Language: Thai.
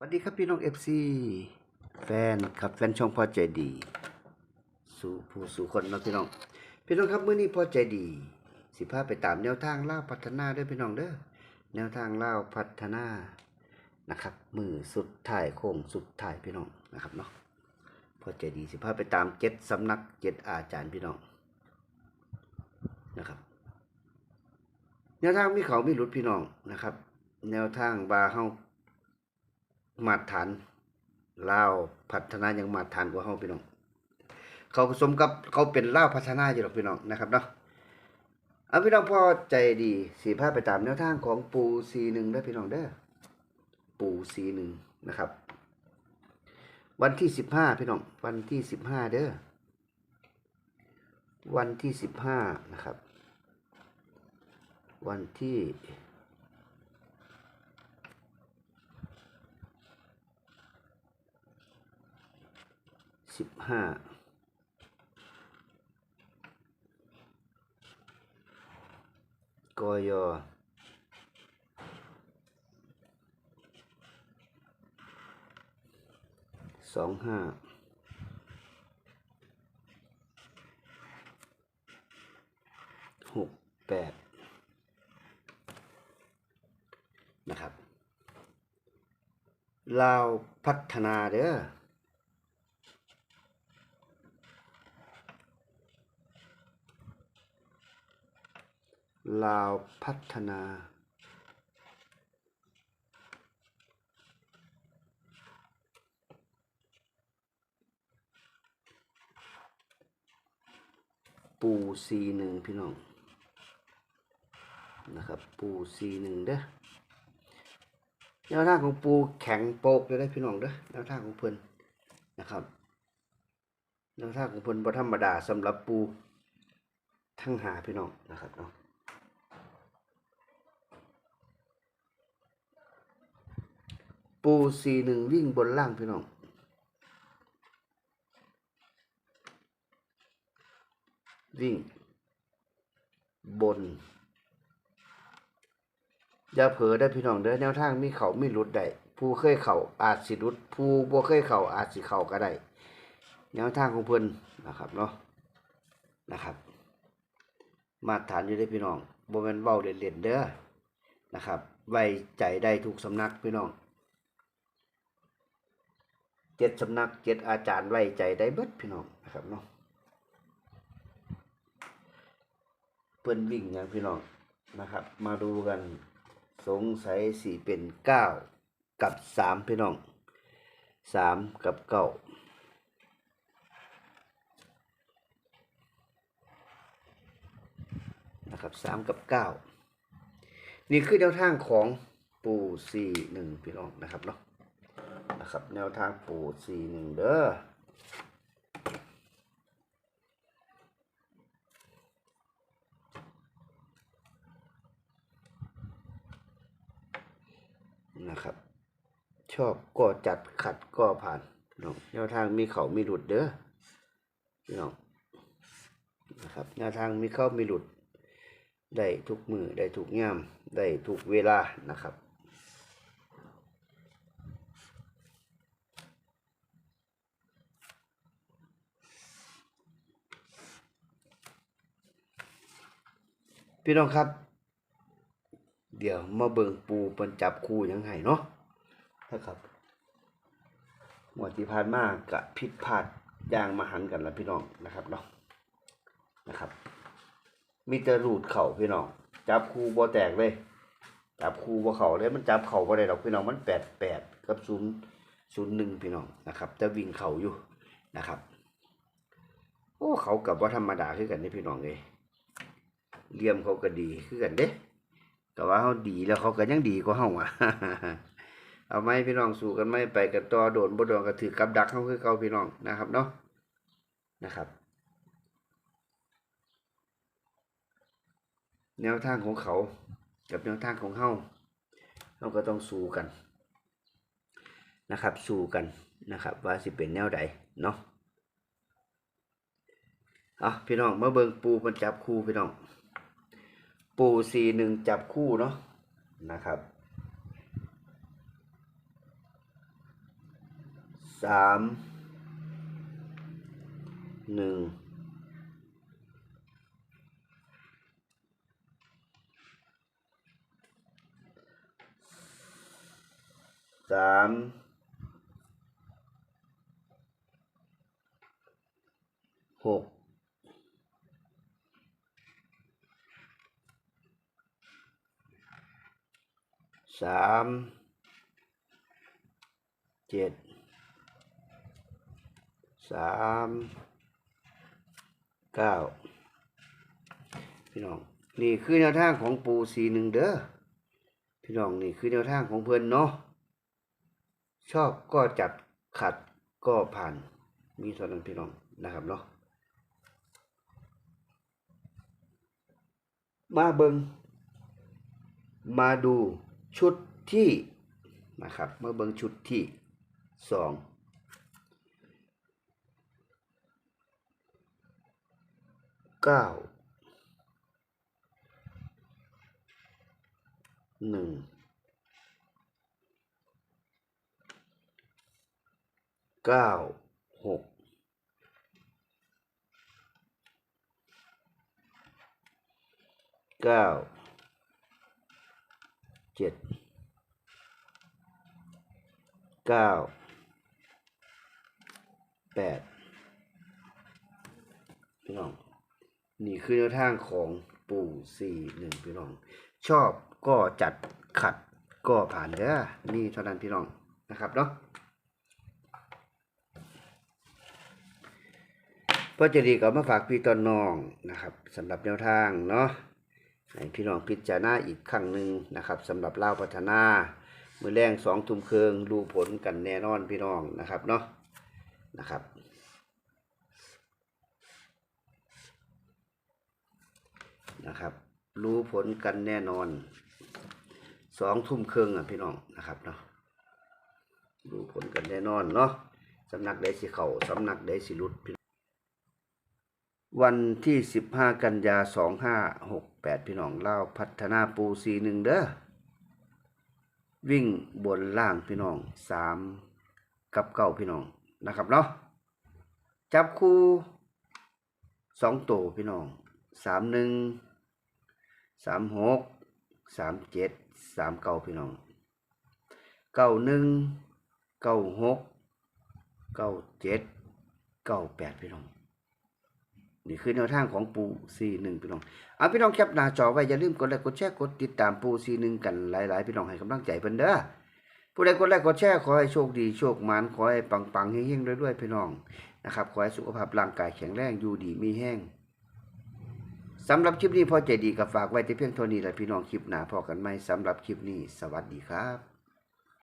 สวัสดีครับพี่น้องเอฟซีแฟนครับแฟนช่องพ่อใจดี สู่ผู้สู่คนนะพี่น้อง พี่น้องครับเมื้อนี้พ่อใจดี สิพาไปตามแนวทางล่าพัฒนาด้วยพี่น้องเด้อแนวทางล่าพัฒนานะครับ มือสุดท้ายโค้งสุดท้ายพี่น้องนะครับเนาะพ่อใจดีสิพาไปตามเจ็ดสำนักเจ็ดอาจารย์พี่น้องนะครับ แนวทางมีเขามีหลุดพี่น้องนะครับ แนวทางบาเฮา มาตรฐานลาวพัฒนาอย่างมาตรฐานกว่าเฮาพี่น้อง เขาสมกับเขาเป็นลาวพัฒนาอยู่หรอกพี่น้องนะครับเนาะเอาพี่น้องพอใจดีสีพาไปตามแนวทางของปูซีหนึ่งได้พี่น้องเด้อปูซีหนึ่งนะครับ วันที่สิบห้าพี่น้อง วันที่สิบห้าเด้อวันที่สิบห้านะครับ วันที่ สิบห้ากยสองห้าหกแปดนะครับลาวพัฒนาเด้อ ลาวพัฒนา ปูซีหนึ่งพี่น้อง นะครับ ปูซีหนึ่งเด้อแนวทางของปูแข็งโปกเลยได้พี่น้องเด้อแนวทางของเพิ่นนะครับแนวทางของเพิ่นบ่ธรรมดาสำหรับปูทั้งหาพี่น้องนะครับเนาะ ปูซีหนึ่งวิ่งบนล่างพี่น้องวิ่ง บน อย่าเผลอได้พี่น้องเด้อแนวทางมีเขาไม่หลุดได้ผู้เคยเขาอาจสิหลุด ผู้บ่เคยเขาอาจสิเขาก็ได้แนวทางของเพิ่นนะครับเนาะนะครับ มาตรฐานอยู่ได้พี่น้องบ่แม่นเว้าเล่นๆเด้อนะครับ ไว้ใจได้ทุกสำนักพี่น้อง เจ็ดสำนักเจ็ดอาจารย์ไว้ใจได้เบิดพี่น้องนะครับเนาะเพิ่อนวิ่งอย่างพี่น้องนะครับ มาดูกันสงสัยสี่เป็นเก้ากับสามพี่น้องสามกับเก้านะครับสามกับเก้านี่คือแนวทางของปู่สี่หนึ่งพี่น้องนะครับเนาะ นะครับ แนวทางปูสี่หนึ่งเด้อนะครับ ชอบก็จัดขัดก็ผ่านน้องแนวทางมีเขามีหลุดเด้อพี่น้องนะครับแนวทางมีเข้ามีหลุด ได้ทุกมือได้ทุกย่ามได้ทุกเวลานะครับ พี่น้องครับ เดี๋ยวมาเบิ่งปูเปิ้นจับคู่ยังไงเนาะนะครับหมวดที่ผ่านมากกะผิดพลาดอย่างมาหันกันละพี่น้องนะครับเนาะนะครับ มีแต่รูดเข่าพี่น้อง จับคู่บ่แตกเลย จับคู่บ่เข่าเลยมันจับเข่าบ่ได้ดอกพี่น้องมันแปดแปดกับศูนย์ศูนย์หนึ่งพี่น้องนะครับแต่วิ่งเข่าอยู่นะครับ โอ้เขากับว่าธรรมดาคือกันนี่พี่น้องเลย เหลี่ยมเขาก็ดีคือกันเด้แต่ว่าเขาดีแล้วเขาก็ยังดีกว่าเฮาอะเอาไหมพี่น้องสู้กันไหมไปกันต่อโดนบ่โดนก็ถือกับดักเขาคือเก่าพี่น้องนะครับเนาะนะครับ แนวทางของเขากับแนวทางของเฮาเราก็ต้องสู้กันนะครับ สู้กันนะครับ ว่าสิเป็นแนวใดเนาะเอาพี่น้องมาเบิงปูมันจับคู่พี่น้อง ปูสี่หนึ่งจับคู่เนาะนะครับสามหนึ่งสามหก สามเจ็ดสามเก้าพี่น้อง นี่คือแนวทางของปูสีหนึ่งเด้อพี่น้องนี่คือแนวทางของเพิ่อนเนาะชอบก็จัดขัดก็ผ่าน มีเท่านั้นพี่น้องนะครับเนาะมาเบิงมาดู ชุดที่นะครับเมาเบิงชุดที่สองเก้าหนึ่งเก้าหกเก้า เจ็ดเก้าแปดพี่น้อง นี่คือแนวทางของปู่สี่หนึ่งพี่น้อง ชอบก็จัดขัดก็ผ่านเด้อนี่เท่านั้นพี่น้องนะครับเนาะพ่อจะดีก็มาฝากพี่ตอนน้องนะครับสำหรับแนวทางเนาะ ให้พี่น้องพิจารณาอีกครั้งหนึ่งนะครับสำหรับเล่าพัฒนา มือแรงสองทุ่มเคืองดูผลกันแน่นอนพี่น้องนะครับเนาะนะครับนะครับ รู้ผลกันแน่นอนสองทุ่มครึ่งอะพี่น้องนะครับเนาะรู้ผลกันแน่นอนเนาะสำนักใดสิเขาสำนักใดสิหลุดวันที่สิบห้ากันยาสองห้าหก ดพี่น้องเล่าพัฒนาปูสีหนึ่งเด้อวิ่งบนล่างพี่น้องสามกับเก้าพี่น้องนะครับเนาะจับคู่สองตัวพี่น้องสามหนึ่งสามหกสามเจ็ดสามเก้าพี่น้องเก้าหนึ่งเก้าหกเก้าเจ็ดเก้าแปดพี่น้อง นี่คือแนวทางของปูซีหนึ่งพี่น้องเอาพี่น้องแคปหน้าจอไว้อย่าลืมกดไลค์กดแชร์กดติดตามปูซีหนึ่งกันหลาย ๆ พี่น้องให้กำลังใจเพิ่นเด้อผู้ใดกดไลค์กดแชร์ขอให้โชคดีโชคมานขอให้ปังๆเฮงๆด้วยๆพี่น้องนะครับขอให้สุขภาพร่างกายแข็งแรงอยู่ดีมีแห้งสำหรับคลิปนี้พอใจดีก็ฝากไว้ที่เพียงเท่านี้แหละพี่น้องคลิปหน้าพอกันไหมสำหรับคลิปนี้ สวัสดีครับ